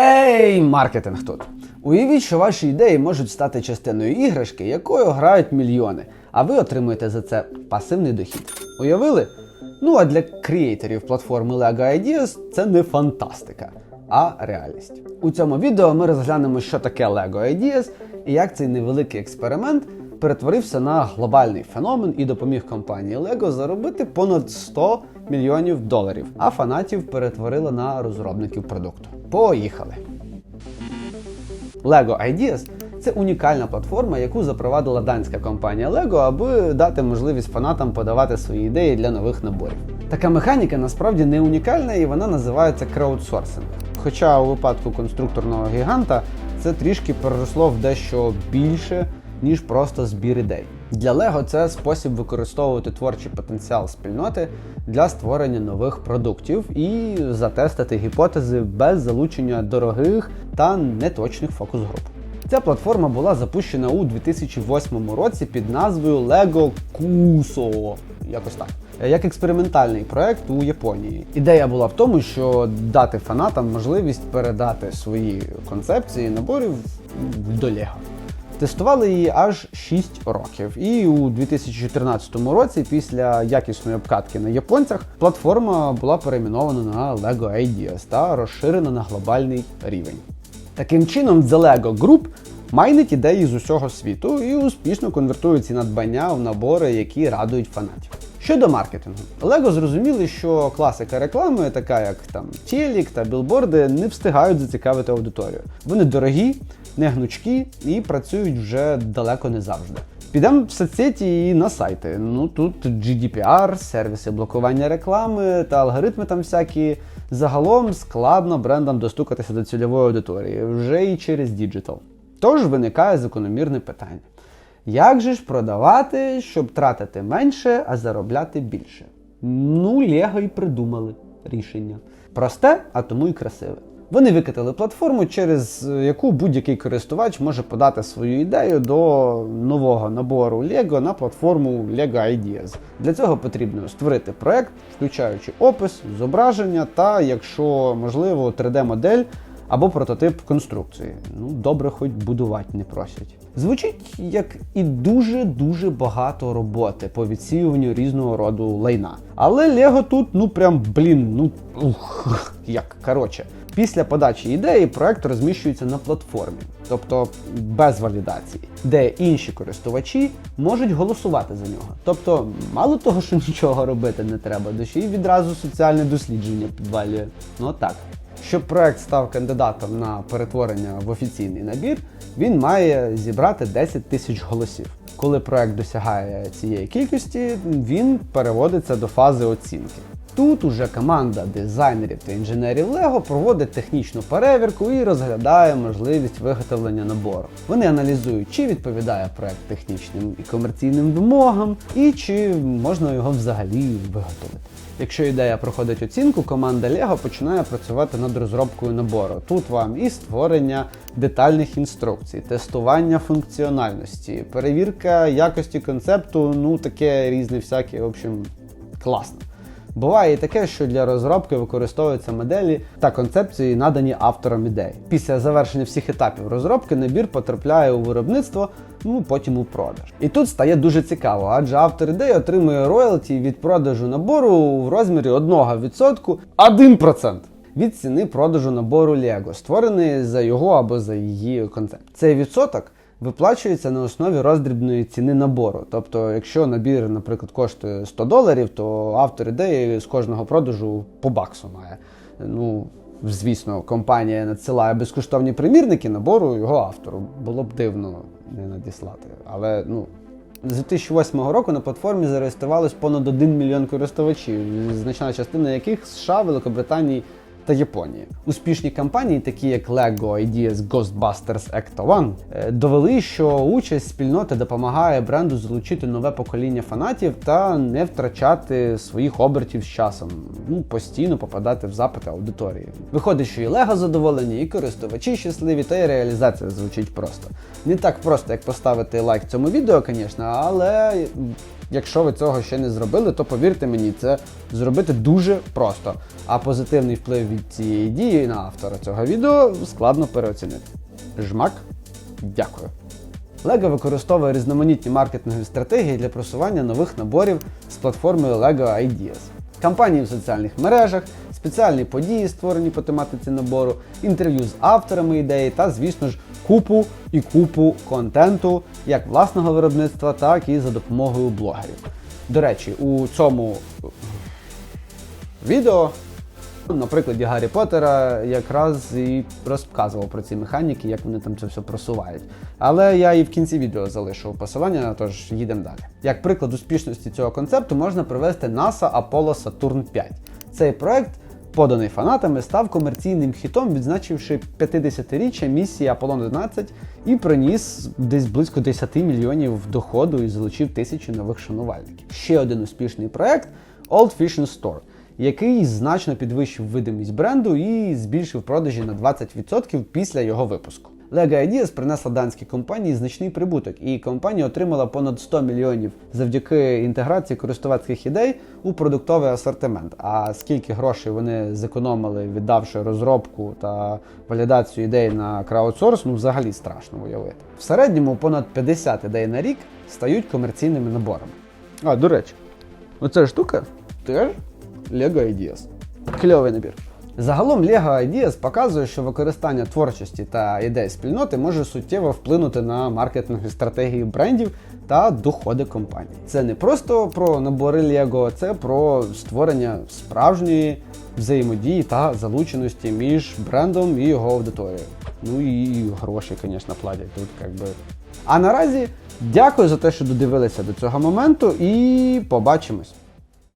Ей, маркетинг тут. Уявіть, що ваші ідеї можуть стати частиною іграшки, якою грають мільйони, а ви отримуєте за це пасивний дохід. Уявили? Ну а для креаторів платформи Lego Ideas це не фантастика, а реальність. У цьому відео ми розглянемо, що таке Lego Ideas і як цей невеликий експеримент перетворився на глобальний феномен і допоміг компанії Lego заробити понад 100 мільйонів доларів, а фанатів перетворили на розробників продукту. Поїхали! Lego Ideas це унікальна платформа, яку запровадила данська компанія Lego, аби дати можливість фанатам подавати свої ідеї для нових наборів. Така механіка насправді не унікальна і вона називається краудсорсинг. Хоча у випадку конструкторного гіганта це трішки переросло в дещо більше, ніж просто збір ідей. Для Lego це спосіб використовувати творчий потенціал спільноти для створення нових продуктів і затестити гіпотези без залучення дорогих та неточних фокус-груп. Ця платформа була запущена у 2008 році під назвою Lego Kuso. Якось так. Як експериментальний проект у Японії. Ідея була в тому, що дати фанатам можливість передати свої концепції наборів до Lego. Тестували її аж 6 років. І у 2014 році, після якісної обкатки на японцях, платформа була перейменована на Lego Ideas та розширена на глобальний рівень. Таким чином, The Lego Group майнить ідеї з усього світу і успішно конвертує ці надбання в набори, які радують фанатів. Щодо маркетингу, Lego зрозуміли, що класика реклами, така як там телік та білборди, не встигають зацікавити аудиторію. Вони дорогі, не гнучкі і працюють вже далеко не завжди. Підемо в соцсеті і на сайти. Ну тут GDPR, сервіси блокування реклами та алгоритми там всякі. Загалом складно брендам достукатися до цільової аудиторії вже і через діджитал. Тож виникає закономірне питання. Як же ж продавати, щоб тратити менше, а заробляти більше? Ну, Лего і придумали рішення. Просте, а тому і красиве. Вони викатили платформу, через яку будь-який користувач може подати свою ідею до нового набору Lego на платформу Lego Ideas. Для цього потрібно створити проект, включаючи опис, зображення та, якщо можливо, 3D-модель або прототип конструкції. Ну, добре, хоч будувати не просять. Звучить як і дуже-дуже багато роботи по відсіюванню різного роду лайна. Але Лего тут, ну прям блін, ну ух, як коротше. Після подачі ідеї проект розміщується на платформі, тобто без валідації, де інші користувачі можуть голосувати за нього. Тобто, мало того, що нічого робити не треба, душі відразу соціальне дослідження підвалює. Ну так. Щоб проект став кандидатом на перетворення в офіційний набір, він має зібрати 10 тисяч голосів. Коли проект досягає цієї кількості, він переводиться до фази оцінки. Тут уже команда дизайнерів та інженерів Lego проводить технічну перевірку і розглядає можливість виготовлення набору. Вони аналізують, чи відповідає проект технічним і комерційним вимогам, і чи можна його взагалі виготовити. Якщо ідея проходить оцінку, команда Lego починає працювати над розробкою набору. Тут вам і створення детальних інструкцій, тестування функціональності, перевірка якості концепту, ну таке різне всяке, в общем, класно. Буває і таке, що для розробки використовуються моделі та концепції, надані автором ідей. Після завершення всіх етапів розробки набір потрапляє у виробництво, ну потім у продаж. І тут стає дуже цікаво, адже автор ідеї отримує роялті від продажу набору в розмірі 1%, 1% від ціни продажу набору Lego, створений за його або за її концепт. Цей відсоток виплачується на основі роздрібної ціни набору. Тобто, якщо набір, наприклад, коштує 100 доларів, то автор ідеї з кожного продажу по баксу має. Ну, звісно, компанія надсилає безкоштовні примірники набору його автору. Було б дивно не надіслати. Але ну. З 2008 року на платформі зареєструвалось понад 1 мільйон користувачів, значна частина яких США, Великобританії та Японії. Успішні кампанії, такі як LEGO Ideas Ghostbusters Act 1, е, довели, що участь спільноти допомагає бренду залучити нове покоління фанатів та не втрачати своїх обертів з часом, ну постійно попадати в запити аудиторії. Виходить, що і LEGO задоволені, і користувачі щасливі, та й реалізація звучить просто. Не так просто, як поставити лайк цьому відео, звісно, але Якщо ви цього ще не зробили, то повірте мені, це зробити дуже просто. А позитивний вплив від цієї дії на автора цього відео складно переоцінити. Жмак, дякую. LEGO використовує різноманітні маркетингові стратегії для просування нових наборів з платформою LEGO Ideas. Кампанії в соціальних мережах, спеціальні події, створені по тематиці набору, інтерв'ю з авторами ідеї та, звісно ж, купу і купу контенту як власного виробництва, так і за допомогою блогерів. До речі, у цьому відео на прикладі Гаррі Поттера якраз і розказував про ці механіки, як вони там це все просувають. Але я і в кінці відео залишу посилання, тож їдемо далі. Як приклад успішності цього концепту можна привести NASA Apollo Saturn 5. Цей проект, поданий фанатами, став комерційним хітом, відзначивши 50-річчя місії Apollo 11 і приніс десь близько 10 мільйонів доходу і залучив тисячі нових шанувальників. Ще один успішний проект Old Fashion Store який значно підвищив видимість бренду і збільшив продажі на 20% після його випуску. LEGO Ideas принесла данській компанії значний прибуток, і компанія отримала понад 100 мільйонів завдяки інтеграції користувацьких ідей у продуктовий асортимент. А скільки грошей вони зекономили, віддавши розробку та валідацію ідей на краудсорс, ну взагалі страшно уявити. В середньому понад 50 ідей на рік стають комерційними наборами. А, до речі, оця штука теж Lego Ideas. Кльовий набір. Загалом Lego Ideas показує, що використання творчості та ідей спільноти може суттєво вплинути на маркетингові стратегії брендів та доходи компанії. Це не просто про набори Lego, це про створення справжньої взаємодії та залученості між брендом і його аудиторією. Ну і гроші, звісно, платять тут, як би. А наразі дякую за те, що додивилися до цього моменту, і побачимось.